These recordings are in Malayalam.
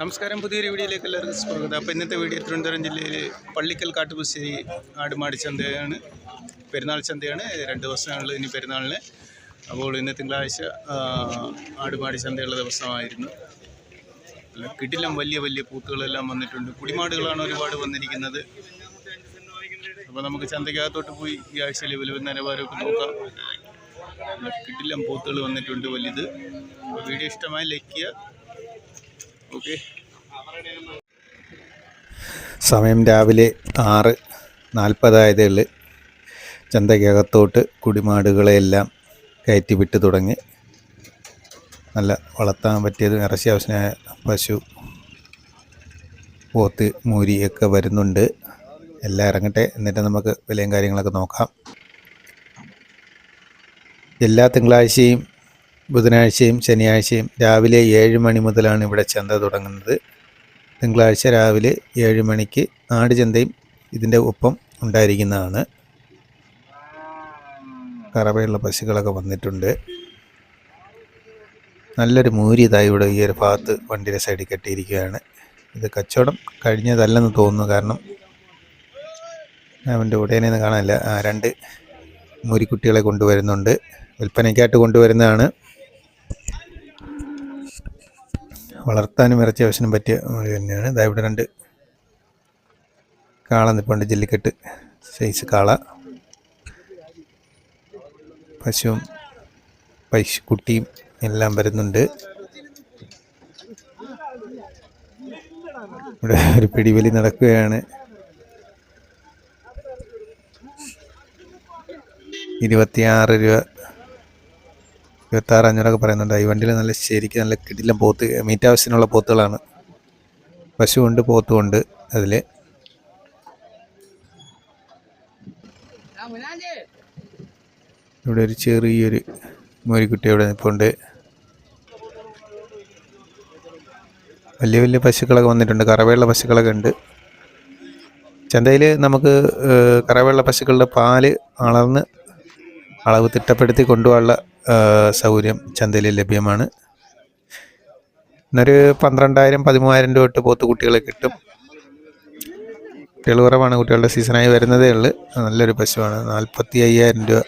നമസ്കാരം. പുതിയൊരു വീഡിയോയിലേക്ക് എല്ലാവർക്കും സ്വാഗതം. അപ്പോൾ ഇന്നത്തെ വീഡിയോ തിരുവനന്തപുരം ജില്ലയിൽ പള്ളിക്കൽ കാട്ടുപുശ്ശേരി ആടുമാടി ചന്തയാണ് പെരുന്നാൾ ചന്തയാണ്. രണ്ട് ദിവസങ്ങളിൽ ഇനി പെരുന്നാളിന്. അപ്പോൾ ഇന്ന് തിങ്കളാഴ്ച ആടുമാടി ചന്തയുള്ള ദിവസമായിരുന്നു. കിടിലം വലിയ വലിയ പൂത്തുകളെല്ലാം വന്നിട്ടുണ്ട്. കുടിമാടുകളാണ് ഒരുപാട് വന്നിരിക്കുന്നത്. അപ്പോൾ നമുക്ക് ചന്തയ്ക്കകത്തോട്ട് പോയി ഈ ആഴ്ചയിൽ വില നിലവാരമൊക്കെ നോക്കാം. കിട്ടിലും പൂത്തുകൾ വന്നിട്ടുണ്ട് വലുത്. വീഡിയോ ഇഷ്ടമായി ലൈക്ക് ചെയ്യുക. സമയം രാവിലെ ആറ് നാൽപ്പതായതേ ഉള്ളു ചന്തയ്ക്കകത്തോട്ട് കുടിമാടുകളെയെല്ലാം കയറ്റി വിട്ട് തുടങ്ങി. നല്ല വളർത്താൻ പറ്റിയത് ഇറച്ചി ആവശ്യമായ പശു പോത്ത് മൂരിയൊക്കെ വരുന്നുണ്ട്. എല്ലാം ഇറങ്ങട്ടെ. എന്നിട്ട് നമുക്ക് വിലയും കാര്യങ്ങളൊക്കെ നോക്കാം. എല്ലാ തിങ്കളാഴ്ചയും ബുധനാഴ്ചയും ശനിയാഴ്ചയും രാവിലെ ഏഴ് മണി മുതലാണ് ഇവിടെ ചന്ത തുടങ്ങുന്നത്. തിങ്കളാഴ്ച രാവിലെ ഏഴ് മണിക്ക് ആടുചന്തയും ഇതിന്റെ ഒപ്പം ഉണ്ടായിരിക്കുന്നതാണ്. കറവയുള്ള പശുക്കളൊക്കെ വന്നിട്ടുണ്ട്. നല്ലൊരു മൂരി ഇതായി ഇവിടെ ഈ ഒരു ഭാഗത്ത് വണ്ടിയുടെ സൈഡിൽ കെട്ടിയിരിക്കുകയാണ്. ഇത് കച്ചവടം കഴിഞ്ഞതല്ലെന്ന് തോന്നുന്നു. കാരണം അവന്റെ ഉടനെ കാണാനില്ല. രണ്ട് മൂരിക്കുട്ടികളെ കൊണ്ടുവരുന്നുണ്ട്. വിൽപ്പനയ്ക്കായിട്ട് കൊണ്ടുവരുന്നതാണ്. വളർത്താനും ഇറച്ചി ആവശ്യത്തിനും പറ്റിയ ഒരു തന്നെയാണ്. ഇതാ ഇവിടെ രണ്ട് കാള നിൽപ്പുണ്ട് ജല്ലിക്കെട്ട് സൈസ് കാള. പശുവും പശു കുട്ടിയും എല്ലാം വരുന്നുണ്ട്. ഇവിടെ ഒരു പിടിവലി നടക്കുകയാണ്. ഇരുപത്തിയാറ് രൂപ ഇരുപത്താറ് അഞ്ഞൂറൊക്കെ പറയുന്നുണ്ട്. ഈ വണ്ടിയിൽ നല്ല ശരിക്കും നല്ല കിടിലം പോത്ത് മീറ്റ് ആവശ്യത്തിനുള്ള പോത്തുകളാണ്. പശുവുണ്ട് പോത്തുമുണ്ട് അതിൽ ഇവിടെ ഒരു ചെറിയൊരു മോരിക്കുട്ടി ഇവിടെ നിൽപ്പുണ്ട് വലിയ വലിയ പശുക്കളൊക്കെ വന്നിട്ടുണ്ട്. കറവയുള്ള പശുക്കളൊക്കെ ഉണ്ട്. ചന്തയിൽ നമുക്ക് കറവയുള്ള പശുക്കളുടെ പാൽ അളന്ന് അളവ് തിട്ടപ്പെടുത്തി കൊണ്ടുപോകാനുള്ള സൗകര്യം ചന്തയിൽ ലഭ്യമാണ്. ഇന്നൊരു പന്ത്രണ്ടായിരം പതിമൂവായിരം രൂപ തൊട്ട് പോത്ത് കുട്ടികളെ കിട്ടും. കുട്ടികൾ കുറവാണ് കുട്ടികളുടെ സീസണായി വരുന്നതേ ഉള്ളു. നല്ലൊരു പശുവാണ് നാൽപ്പത്തി അയ്യായിരം രൂപ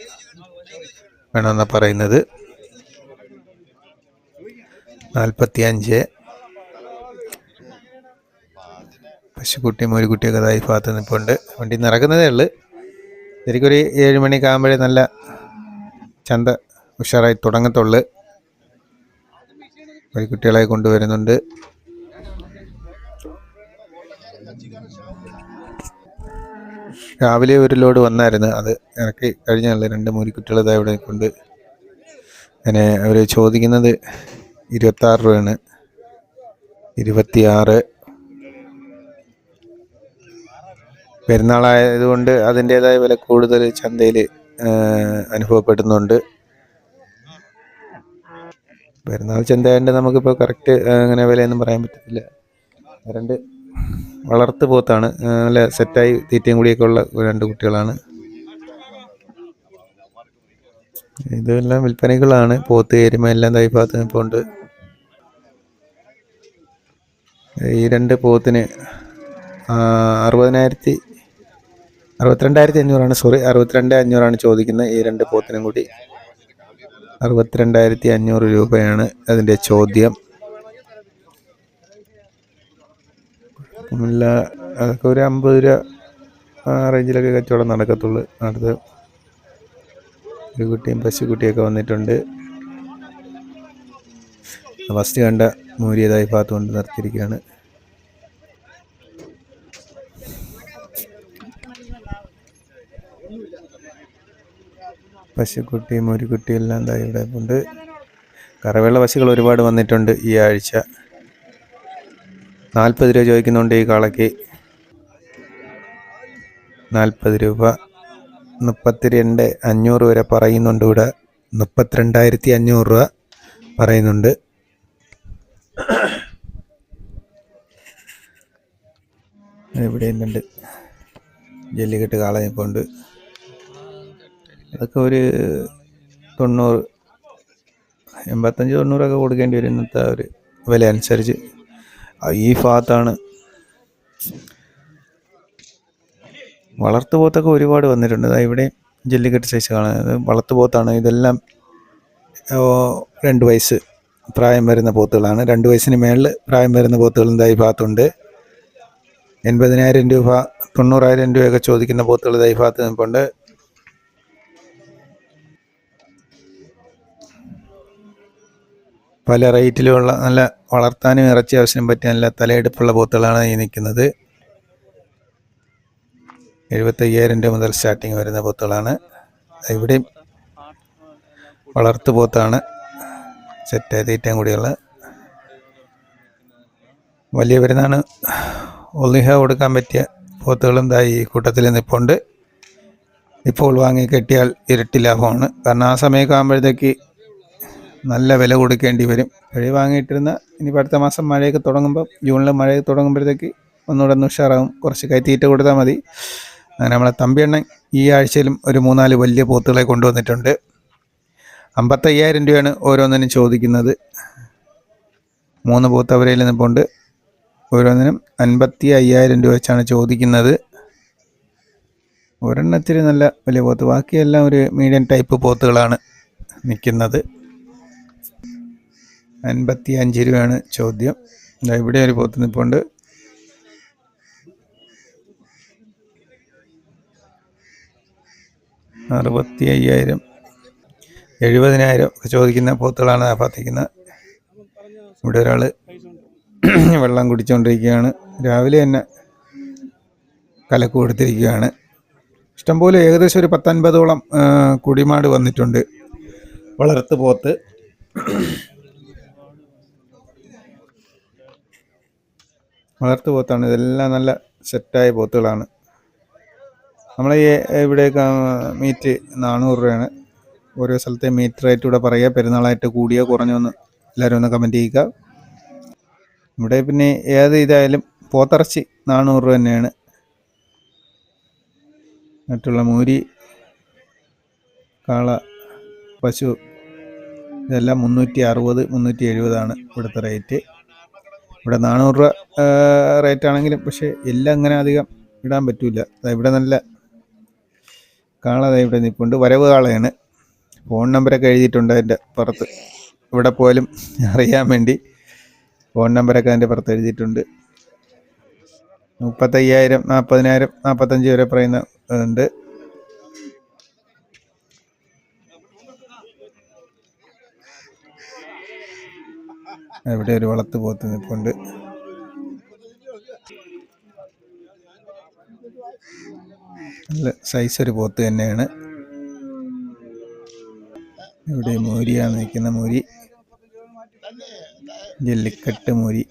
വേണമെന്നാണ് പറയുന്നത്. നാൽപ്പത്തി അഞ്ച് പശുക്കുട്ടിയും ഒരു കുട്ടിയൊക്കെ ഇതായി ഭാഗത്ത് നിൽപ്പുണ്ട്. വണ്ടി നിറക്കുന്നതേ ഉള്ളു. ശരിക്കൊരു ഏഴ് മണിയൊക്കെ ആകുമ്പോഴേ നല്ല ചന്ത ഉഷാറായി തുടങ്ങത്തുള്ളു. കുട്ടികളെ കൊണ്ടുവരുന്നുണ്ട്. രാവിലെ ഒരു ലോഡ് വന്നായിരുന്നു. അത് ഇറക്കി കഴിഞ്ഞല്ല രണ്ട് മൂലിക്കുട്ടികൾ ഇതാ ഇവിടെ കൊണ്ട് അങ്ങനെ അവർ ചോദിക്കുന്നത് ഇരുപത്താറ് രൂപയാണ്. ഇരുപത്തിയാറ്. പെരുന്നാളായതുകൊണ്ട് അതിന്റെതായ വില കൂടുതൽ ചന്തയിൽ അനുഭവപ്പെടുന്നുണ്ട്. പെരുന്നാൾ ചന്തയായതുകൊണ്ട് നമുക്കിപ്പോൾ കറക്റ്റ് അങ്ങനെ വിലയൊന്നും പറയാൻ പറ്റത്തില്ല. രണ്ട് വളർത്തു പോത്താണ്. നല്ല സെറ്റായി തീറ്റയും കൂടിയൊക്കെ ഉള്ള രണ്ട് കുട്ടികളാണ്. ഇതെല്ലാം വിൽപ്പനകളാണ്. പോത്ത് എരുമ എല്ലാം തൈ ഭാഗത്ത് നിൽപ്പുണ്ട് ഈ രണ്ട് പോത്തിന് അറുപതിനായിരത്തി അറുപത്തിരണ്ടായിരത്തി അഞ്ഞൂറാണ് സോറി അറുപത്തിരണ്ട് അഞ്ഞൂറാണ് ചോദിക്കുന്നത് ഈ രണ്ട് പോത്തിനും കൂടി. അറുപത്തിരണ്ടായിരത്തി അഞ്ഞൂറ് രൂപയാണ് അതിന്റെ ചോദ്യം. കുഴപ്പമില്ല അതൊക്കെ ഒരു അമ്പത് രൂപ ആ റേഞ്ചിലൊക്കെ കച്ചവടം നടക്കത്തുള്ളൂ. അടുത്ത് ഒരു കുട്ടിയും പശുക്കുട്ടിയൊക്കെ വന്നിട്ടുണ്ട്. ഫസ്റ്റ് കണ്ട മൂരിയതായി ഭാഗത്ത് കൊണ്ട് നിർത്തിയിരിക്കുകയാണ്. പശുക്കുട്ടി കുട്ടിയും എല്ലാം ദാ ഇവിടെ ഉണ്ട്. കറവയുള്ള പശുക്കൾ ഒരുപാട് വന്നിട്ടുണ്ട് ഈ ആഴ്ച. നാൽപ്പത് രൂപ ചോദിക്കുന്നുണ്ട് ഈ കാളയ്ക്ക്. നാൽപ്പത് രൂപ. മുപ്പത്തിരണ്ട് അഞ്ഞൂറ് വരെ പറയുന്നുണ്ട് ഇവിടെ. മുപ്പത്തിരണ്ടായിരത്തി അഞ്ഞൂറ് രൂപ പറയുന്നുണ്ട്. ഇവിടെ ഉണ്ട് ജല്ലിക്കെട്ട് കാള നിൽപ്പുണ്ട് അതൊക്കെ ഒരു തൊണ്ണൂറ് എൺപത്തഞ്ച് തൊണ്ണൂറൊക്കെ കൊടുക്കേണ്ടി വരും ഇന്നത്തെ ഒരു വില അനുസരിച്ച്. ഈ ഭാഗത്താണ് വളർത്തുപോത്തൊക്കെ ഒരുപാട് വന്നിട്ടുണ്ട്. ഇവിടെ ജല്ലിക്കെട്ട് സൈസ് കാണുന്നത് വളർത്തുപോത്താണ് ഇതെല്ലാം രണ്ട് വയസ്സ് പ്രായം വരുന്ന പോത്തുകളാണ്. രണ്ട് വയസ്സിന് മേളിൽ പ്രായം വരുന്ന പോത്തുകൾ ഈ ഭാഗത്തുണ്ട്. എൺപതിനായിരം രൂപ തൊണ്ണൂറായിരം രൂപയൊക്കെ ചോദിക്കുന്ന പോത്തുകൾ ഈ ഭാഗത്ത് നിൽപ്പുണ്ട്. പല റേറ്റിലുമുള്ള നല്ല വളർത്താനും ഇറച്ചി ആവശ്യം പറ്റിയ നല്ല തലയെടുപ്പുള്ള പോത്തുകളാണ് ഈ നിൽക്കുന്നത്. എഴുപത്തയ്യായിരം രൂപ മുതൽ സ്റ്റാർട്ടിങ് വരുന്ന പോത്തുകളാണ് ഇവിടെയും വളർത്തു പോത്താണ് സെറ്റ് തീറ്റയും കൂടിയുള്ള. വലിയ പെരുന്നാണ്. ഒലിഹ കൊടുക്കാൻ പറ്റിയ പോത്തുകളും ദാ ഈ കൂട്ടത്തിൽ നിൽപ്പുണ്ട്. ഇപ്പോൾ വാങ്ങി കെട്ടിയാൽ ഇരട്ടി ലാഭമാണ്. കാരണം ആ സമയമൊക്കെ ആകുമ്പോഴത്തേക്ക് നല്ല വില കൊടുക്കേണ്ടി വരും. വഴി വാങ്ങിയിട്ടിരുന്ന ഇനി അടുത്ത മാസം മഴയൊക്കെ തുടങ്ങുമ്പോൾ ജൂണിൽ മഴയൊക്കെ തുടങ്ങുമ്പോഴത്തേക്ക് ഒന്നുകൂടെ ഒന്ന് ഉഷാറാവും കുറച്ച് കൈത്തീറ്റ കൊടുത്താൽ മതി. അങ്ങനെ നമ്മളെ തമ്പിയണ്ണൻ ഈ ആഴ്ചയിലും ഒരു മൂന്നാൽ വലിയ പോത്തുകളെ കൊണ്ടുവന്നിട്ടുണ്ട്. അമ്പത്തയ്യായിരം രൂപയാണ് ഓരോന്നിനും ചോദിക്കുന്നത്. മൂന്ന് പോത്ത് അവരയിൽ നിന്നിപ്പോണ്ട് ഓരോന്നിനും അൻപത്തി അയ്യായിരം രൂപ വെച്ചാണ് ചോദിക്കുന്നത്. ഒരെണ്ണത്തിന് നല്ല വലിയ പോത്ത്. ബാക്കിയെല്ലാം ഒരു മീഡിയം ടൈപ്പ് പോത്തുകളാണ് നിൽക്കുന്നത്. അൻപത്തി അഞ്ച് രൂപയാണ് ചോദ്യം. ഇവിടെ ഒരു പോത്ത് നിൽപ്പുണ്ട് അറുപത്തി അയ്യായിരം എഴുപതിനായിരം ഒക്കെ ചോദിക്കുന്ന പോത്തുകളാണ് ഭാഗത്തേക്കുന്നത് ഇവിടെ ഒരാൾ വെള്ളം കുടിച്ചുകൊണ്ടിരിക്കുകയാണ് രാവിലെ തന്നെ കലക്ക് കൊടുത്തിരിക്കുകയാണ്. ഇഷ്ടംപോലെ ഏകദേശം ഒരു പത്തൊൻപതോളം കുടിമാട് വന്നിട്ടുണ്ട്. വളർത്ത് പോത്ത്. വളർത്ത് പോത്താണ്. ഇതെല്ലാം നല്ല സെറ്റായ പോത്തുകളാണ്. നമ്മൾ ഈ ഇവിടെ മീറ്റ് നാനൂറ് രൂപയാണ്. ഓരോ സ്ഥലത്തെ മീറ്റ് റേറ്റ് ഇവിടെ പറയുക. പെരുന്നാളായിട്ട് കൂടിയോ കുറഞ്ഞോ എന്ന് എല്ലാവരും ഒന്ന് കമന്റ് ചെയ്യുക. ഇവിടെ പിന്നെ ഏത് ഇതായാലും പോത്തിറച്ചി നാനൂറ് രൂപ തന്നെയാണ്. മറ്റുള്ള മൂരി കാള പശു ഇതെല്ലാം മുന്നൂറ്റി അറുപത് മുന്നൂറ്റി എഴുപതാണ് ഇവിടുത്തെ റേറ്റ് ഇവിടെ നാനൂറ് രൂപ റേറ്റ് ആണെങ്കിലും പക്ഷേ എല്ലാം അങ്ങനെ അധികം ഇടാൻ പറ്റില്ല ഇവിടെ നല്ല കാള ഇവിടെ നിൽപ്പുണ്ട്. വരവ് കാളയാണ്. ഫോൺ നമ്പറൊക്കെ എഴുതിയിട്ടുണ്ട് അതിന്റെ പുറത്ത്. ഇവിടെ പോലും അറിയാൻ വേണ്ടി ഫോൺ നമ്പറൊക്കെ അതിന്റെ പുറത്ത് എഴുതിയിട്ടുണ്ട്. മുപ്പത്തയ്യായിരം നാൽപ്പതിനായിരം നാൽപ്പത്തഞ്ച് വരെ പറയുന്ന ഉണ്ട്. ഇവിടെ ഒരു വളർത്ത് പോത്ത് നിൽപ്പുണ്ട്. നല്ല സൈസ് ഒരു പോത്ത് തന്നെയാണ്. ഇവിടെ മൂരിയാണ് നിൽക്കുന്ന മൂരി. ജെല്ലിക്കെട്ട് മൂരി.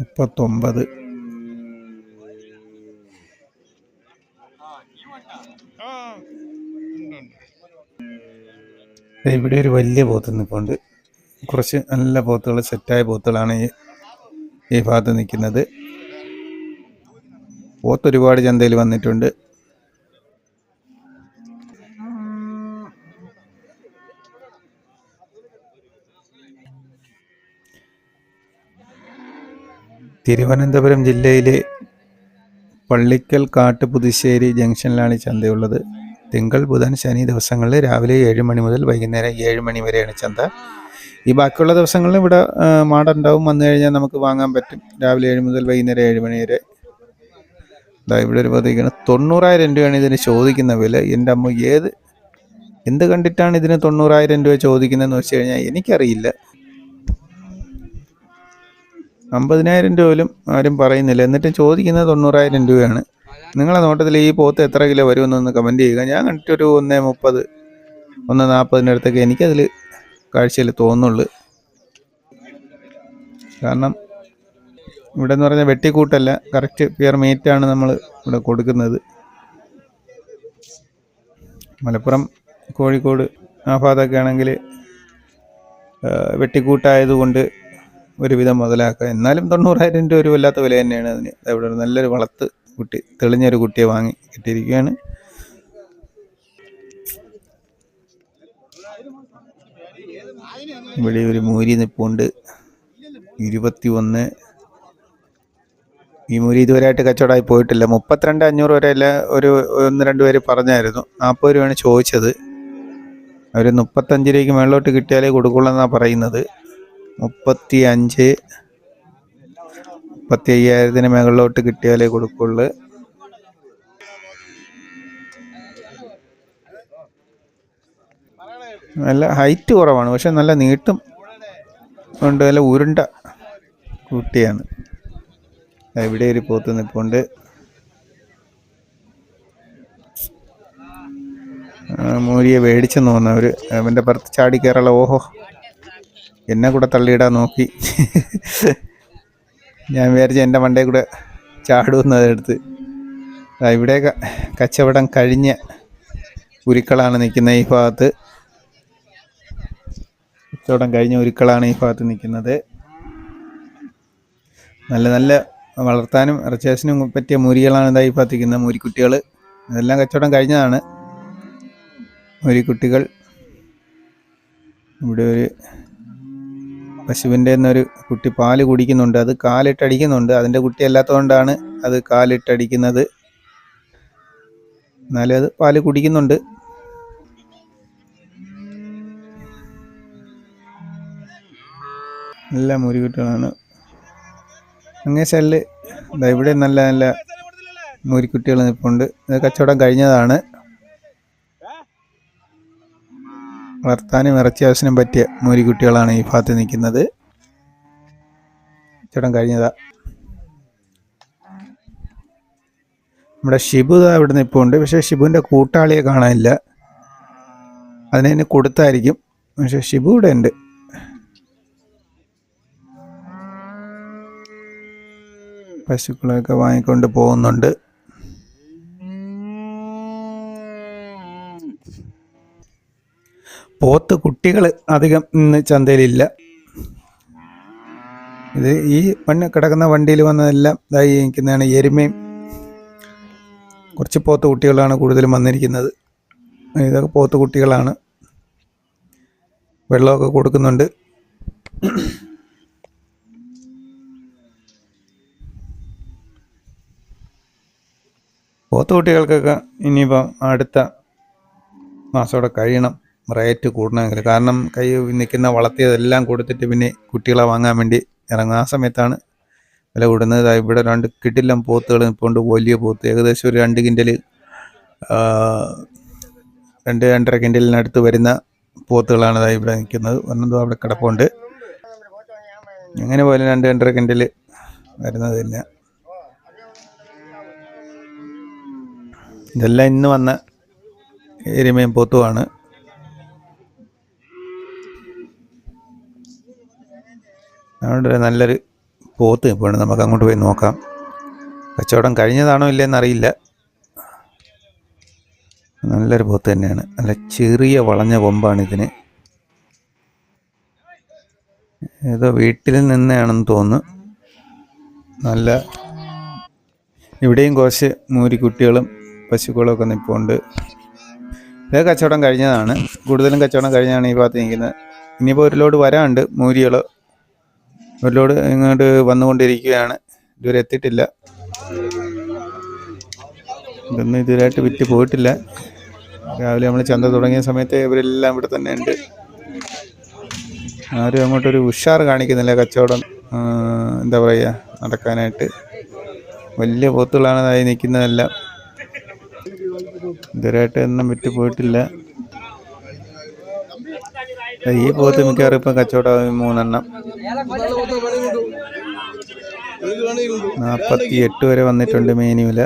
മുപ്പത്തൊമ്പത്. ഇവിടെ ഒരു വലിയ പോത്ത് നിൽപ്പുണ്ട് കുറച്ച് നല്ല പോത്തുകൾ സെറ്റായ പോത്തുകളാണ് ഈ ഈ ഭാഗത്ത് നിൽക്കുന്നത്. പോത്ത് ഒരുപാട് ചന്തയിൽ വന്നിട്ടുണ്ട്. തിരുവനന്തപുരം ജില്ലയിലെ പള്ളിക്കൽ കാട്ടുപുതുശ്ശേരി ജംഗ്ഷനിലാണ് ചന്തയുള്ളത്. തിങ്കൾ ബുധൻ ശനി ദിവസങ്ങളിൽ രാവിലെ ഏഴ് മണി മുതൽ വൈകുന്നേരം ഏഴ് മണി വരെയാണ് ചന്ത. ഈ ബാക്കിയുള്ള ദിവസങ്ങളിൽ ഇവിടെ മാടുണ്ടാവും. വന്നു കഴിഞ്ഞാൽ നമുക്ക് വാങ്ങാൻ പറ്റും. രാവിലെ ഏഴ് മുതൽ വൈകുന്നേരം ഏഴ് മണി വരെ. ദാ ഇവിടെ ഒരു പതിക്കണം തൊണ്ണൂറായിരം രൂപയാണ് ഇതിന് ചോദിക്കുന്ന വില. എന്റെ അമ്മ ഏത് എന്ത് കണ്ടിട്ടാണ് ഇതിന് തൊണ്ണൂറായിരം രൂപ ചോദിക്കുന്നതെന്ന് വെച്ച് കഴിഞ്ഞാൽ എനിക്കറിയില്ല. അമ്പതിനായിരം രൂപ പോലും ആരും പറയുന്നില്ല. എന്നിട്ടും ചോദിക്കുന്നത് തൊണ്ണൂറായിരം രൂപയാണ്. നിങ്ങളെ നോട്ടത്തിൽ ഈ പോത്ത് എത്ര കിലോ വരുമെന്നൊന്ന് കമന്റ് ചെയ്യുക. ഞാൻ കണ്ടിട്ടൊരു ഒന്നേ മുപ്പത് ഒന്ന് നാൽപ്പതിന്റെ അടുത്തൊക്കെ എനിക്കതിൽ കാഴ്ചയിൽ തോന്നുള്ളൂ. കാരണം ഇവിടെ എന്ന് പറഞ്ഞാൽ വെട്ടിക്കൂട്ടല്ല കറക്റ്റ് പിയർ മീറ്റാണ് നമ്മൾ ഇവിടെ കൊടുക്കുന്നത്. മലപ്പുറം കോഴിക്കോട് ആ ഭാഗത്തൊക്കെ ആണെങ്കിൽ വെട്ടിക്കൂട്ടായതുകൊണ്ട് ഒരുവിധം മുതലാക്കുക. എന്നാലും തൊണ്ണൂറായിരം രൂപ ഒരു വല്ലാത്ത വില തന്നെയാണ് അതിന്. ഇവിടെ നല്ലൊരു വളർത്ത് കുട്ടി തെളിഞ്ഞൊരു കുട്ടിയെ വാങ്ങി കിട്ടിയിരിക്കുകയാണ്. ഇവിടെ ഒരു മൂരി നിപ്പുണ്ട് ഇരുപത്തി ഒന്ന് ഈ മൂരി ഇതുവരെയായിട്ട് കച്ചവടമായി പോയിട്ടില്ല. മുപ്പത്തിരണ്ട് അഞ്ഞൂറ് വരെ അല്ല ഒരു ഒന്ന് രണ്ട് പേര് പറഞ്ഞായിരുന്നു. നാൽപ്പത് രൂപയാണ് ചോദിച്ചത്. അവർ മുപ്പത്തഞ്ച് രൂപയ്ക്ക് മേളിലോട്ട് കിട്ടിയാലേ കൊടുക്കുള്ളൂ എന്നാണ് പറയുന്നത്. മുപ്പത്തി അഞ്ച് മുപ്പത്തി അയ്യായിരത്തിന് മുകളിലോട്ട് കിട്ടിയാലേ കൊടുക്കുള്ളൂ. നല്ല ഹൈറ്റ് കുറവാണ് പക്ഷെ നല്ല നീട്ടും കൊണ്ട് നല്ല ഉരുണ്ട കുട്ടിയാണ്. ഇവിടെ ഒരു പോത്ത് നിൽപ്പുണ്ട് മൂരിയെ മേടിച്ചെന്ന് തോന്നുന്നു അവർ അവന്റെ പുറത്ത് ചാടി കയറുള്ള ഓഹോ എന്നെ കൂടെ തള്ളിയിടാൻ നോക്കി. ഞാൻ വിചാരിച്ച എന്റെ മണ്ടേ കൂടെ ചാടുമെന്ന് അതെടുത്ത്. ഇവിടെ കച്ചവടം കഴിഞ്ഞ ഉരുക്കളാണ് നിൽക്കുന്നത് ഈ ഭാഗത്ത്. കച്ചവടം കഴിഞ്ഞ ഉരുക്കളാണ് ഈ ഭാഗത്ത് നിൽക്കുന്നത്. നല്ല നല്ല വളർത്താനും ഇറച്ചേസിനും പറ്റിയ മുരികളാണ് ഇതായി ഭാഗത്ത് നിൽക്കുന്നത് മുരിക്കുട്ടികൾ. ഇതെല്ലാം കച്ചവടം കഴിഞ്ഞതാണ്. മുരിക്കുട്ടികൾ. ഇവിടെ ഒരു പശുവിന്റെ ഒരു കുട്ടി പാൽ കുടിക്കുന്നുണ്ട് അത് കാലിട്ടടിക്കുന്നുണ്ട്. അതിന്റെ കുട്ടി അല്ലാത്തതുകൊണ്ടാണ് അത് കാലിട്ടടിക്കുന്നത്. എന്നാലും അത് പാൽ കുടിക്കുന്നുണ്ട്. നല്ല മുരിക്കുട്ടികളാണ്. അങ്ങേ സൈഡിൽ ദാ ഇവിടെ നല്ല നല്ല മുരിക്കുട്ടികൾ നിൽപ്പുണ്ട് കച്ചവടം കഴിഞ്ഞതാണ്. വളർത്താനും ഇറച്ചി ആവശ്യത്തിനും പറ്റിയ മൂരിക്കുട്ടികളാണ് ഈ ഭാഗത്ത് നിൽക്കുന്നത്. കച്ചവടം കഴിഞ്ഞതാ. നമ്മുടെ ഷിബു ദാ ഇവിടെ നിൽപ്പുണ്ട് പക്ഷേ ഷിബുവിന്റെ കൂട്ടാളിയെ കാണാനില്ല. അതിനെ തന്നെ കൊടുത്തായിരിക്കും. പക്ഷേ ഷിബു ഇവിടെ ഉണ്ട്. പശുക്കളെയൊക്കെ വാങ്ങിക്കൊണ്ട് പോകുന്നുണ്ട്. പോത്ത് കുട്ടികൾ അധികം ഇന്ന് ചന്തയിലില്ല. ഇത് ഈ മണ്ണ് കിടക്കുന്ന വണ്ടിയിൽ വന്നതെല്ലാം ഇതായി നിൽക്കുന്നതാണ് എരുമയും. കുറച്ച് പോത്ത് കുട്ടികളാണ് കൂടുതലും വന്നിരിക്കുന്നത്. ഇതൊക്കെ പോത്ത് കുട്ടികളാണ്. വെള്ളമൊക്കെ കൊടുക്കുന്നുണ്ട്. പോത്ത് കുട്ടികൾക്കൊക്കെ ഇനിയിപ്പം അടുത്ത മാസത്തോടെ കഴിയണം. റേറ്റ് കൂടണമെങ്കിൽ കാരണം കൈ നിൽക്കുന്ന വളർത്തിയതെല്ലാം കൊടുത്തിട്ട് പിന്നെ കുട്ടികളെ വാങ്ങാൻ വേണ്ടി ഇറങ്ങും. ആ സമയത്താണ് വില കൂടുന്നത്. ഇവിടെ രണ്ട് കിട്ടില്ലം പോത്തുകൾ നിൽപ്പുണ്ട് വലിയ പോത്ത്. ഏകദേശം ഒരു രണ്ട് കിൻഡൽ രണ്ട് രണ്ടര കിൻഡലിനടുത്ത് വരുന്ന പോത്തുകളാണ് ഇവിടെ നിൽക്കുന്നത്. ഒന്നും അവിടെ കിടപ്പുണ്ട്. എങ്ങനെ പോലെ രണ്ട് രണ്ടര കിൻഡൽ വരുന്നത് തന്നെ. ഇതെല്ലാം ഇന്ന് വന്ന എരുമയും പോത്തുമാണ്. അതുകൊണ്ട് നല്ലൊരു പോത്ത് ഇപ്പോൾ നമുക്ക് അങ്ങോട്ട് പോയി നോക്കാം. കച്ചവടം കഴിഞ്ഞതാണോ ഇല്ലയെന്ന് അറിയില്ല. നല്ലൊരു പോത്ത് തന്നെയാണ്. നല്ല ചെറിയ വളഞ്ഞ കൊമ്പാണ് ഇതിന്. ഏതോ വീട്ടിൽ നിന്നാണെന്ന് തോന്നുന്നു. നല്ല ഇവിടെയും കുറച്ച് മൂരിക്കുട്ടികളും പശുക്കളും ഒക്കെ നിൽപ്പുണ്ട് ഇത് കച്ചവടം കഴിഞ്ഞതാണ്. കൂടുതലും കച്ചവടം കഴിഞ്ഞാണ് ഈ ഭാഗത്ത് നിൽക്കുന്നത്. ഇനിയിപ്പോൾ ഒരു ലോഡ് വരാനുണ്ട് മൂരികൾ ഒരു ഇങ്ങോട്ട് വന്നുകൊണ്ടിരിക്കുകയാണ്. ഇതുവരെ എത്തിയിട്ടില്ല. ഇതൊന്നും ഇതുവരെയായിട്ട് വിറ്റ് പോയിട്ടില്ല. രാവിലെ നമ്മൾ ചന്ത തുടങ്ങിയ സമയത്ത് ഇവരെല്ലാം ഇവിടെ തന്നെ ഉണ്ട്. ആരും അങ്ങോട്ടൊരു ഉഷാർ കാണിക്കുന്നില്ല കച്ചവടം എന്താ പറയുക നടക്കാനായിട്ട്. വലിയ പോത്തുകളാണ് അതായി നിൽക്കുന്നതെല്ലാം. ഇതുവരെയായിട്ട് ഒന്നും വിറ്റ് പോയിട്ടില്ല. ഈ പോത്ത് മിക്കവാറും ഇപ്പം കച്ചവടം മൂന്നെണ്ണം. നാൽപ്പത്തി എട്ട് വരെ വന്നിട്ടുണ്ട് മേനി വില.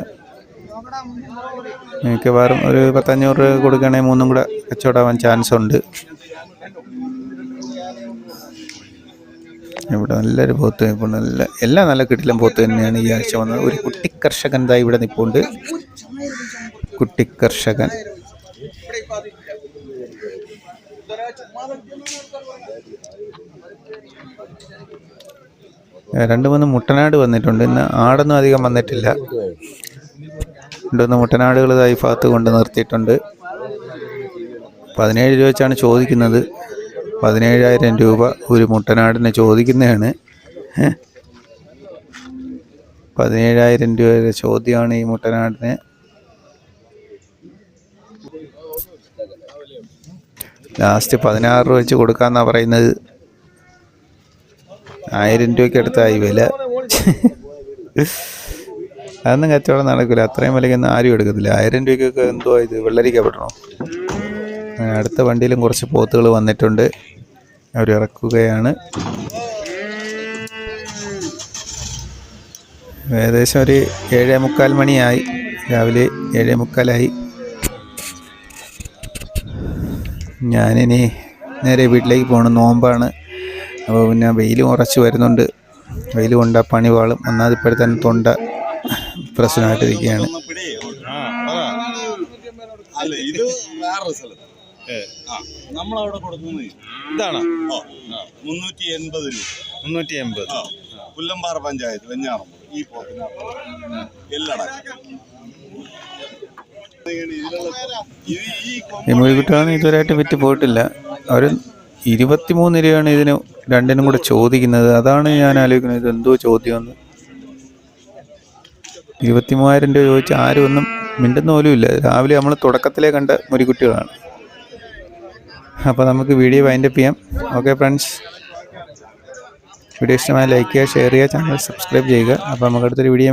മിക്കവാറും ഒരു പത്തഞ്ഞൂറ് രൂപ കൊടുക്കുകയാണെങ്കിൽ മൂന്നും കൂടെ കച്ചവടമാവാൻ ചാൻസ് ഉണ്ട്. ഇവിടെ നല്ലൊരു പോത്ത് ഇപ്പോൾ നല്ല എല്ലാം നല്ല കിട്ടിലും പോത്ത് തന്നെയാണ് ഈ ആഴ്ച വന്നത്. ഒരു കുട്ടി കർഷകൻ ദാ ഇവിടെ നിൽപ്പുണ്ട് കുട്ടി കർഷകൻ രണ്ട് മൂന്ന് മുട്ടനാട് വന്നിട്ടുണ്ട്. ഇന്ന് ആടൊന്നും അധികം വന്നിട്ടില്ല. രണ്ടുമൂന്ന് മുട്ടനാടുകൾ ഈ ഭാഗത്ത് കൊണ്ട് നിർത്തിയിട്ടുണ്ട്. പതിനേഴ് രൂപ വെച്ചാണ് ചോദിക്കുന്നത്. പതിനേഴായിരം രൂപ ഒരു മുട്ടനാടിനെ ചോദിക്കുന്നതാണ്? പതിനേഴായിരം രൂപയുടെ ചോദ്യമാണ് ഈ മുട്ടനാടിന്. ലാസ്റ്റ് പതിനാറ് രൂപ വെച്ച് കൊടുക്കാന്നാ പറയുന്നത്. ആയിരം രൂപയ്ക്ക് അടുത്തായി വില. അതൊന്നും കച്ചവടം നടക്കില്ല അത്രയും വിലയ്ക്കൊന്നും ആരും എടുക്കത്തില്ല. ആയിരം രൂപയ്ക്കൊക്കെ എന്തോ ഇത് വെള്ളരിക്കപ്പെടണോ അടുത്ത വണ്ടിയിലും കുറച്ച് പോത്തുകൾ വന്നിട്ടുണ്ട്. അവർ ഇറക്കുകയാണ്. ഏകദേശം ഒരു ഏഴേ മുക്കാൽ മണിയായി. രാവിലെ ഏഴേ മുക്കാലായി. ഞാനിനി നേരെ വീട്ടിലേക്ക് പോകണം നോമ്പാണ്. അപ്പോൾ പിന്നെ വെയിലും ഉറച്ച് വരുന്നുണ്ട്. വെയിൽ കൊണ്ട പണി വാളും ഒന്നാമത് ഇപ്പോഴത്തെ തൊണ്ട പ്രശ്നമായിട്ടിരിക്കുകയാണ്. അല്ല ഇത് വേറൊരു സ്ഥലത്ത്. നമ്മളവിടെ കൊടുക്കുന്നത് ഇതാണ്? മുന്നൂറ്റി എൺപത് രൂപ. മുന്നൂറ്റി എൺപത് പുല്ലമ്പാറ പഞ്ചായത്ത് വെഞ്ഞാറമ്പ് ഈ പോത്തിന് എല്ലടക്കം. ഈ മുഴുകുട്ടാന്ന് ഇതുവരെയായിട്ട് വിറ്റ് പോയിട്ടില്ല. അവർ ഇരുപത്തിമൂന്ന് രൂപയാണ് ഇതിന് രണ്ടിനും കൂടെ ചോദിക്കുന്നത്. അതാണ് ഞാൻ ആലോചിക്കുന്നത്. ഇത് എന്തോ ചോദ്യമെന്ന്. ഇരുപത്തിമൂവായിരം രൂപ ചോദിച്ച് ആരും ഒന്നും മിണ്ടുന്ന പോലും ഇല്ല. രാവിലെ നമ്മൾ തുടക്കത്തിലേ കണ്ട മുരിക്കുട്ടികളാണ്. അപ്പോൾ നമുക്ക് വീഡിയോ വൈൻഡപ്പ് ചെയ്യാം. ഓക്കെ ഫ്രണ്ട്സ് വീഡിയോ ഇഷ്ടമായ ലൈക്ക് ചെയ്യുക ഷെയർ ചെയ്യുക ചാനൽ സബ്സ്ക്രൈബ് ചെയ്യുക. അപ്പോൾ നമുക്ക് അടുത്തൊരു വീഡിയോ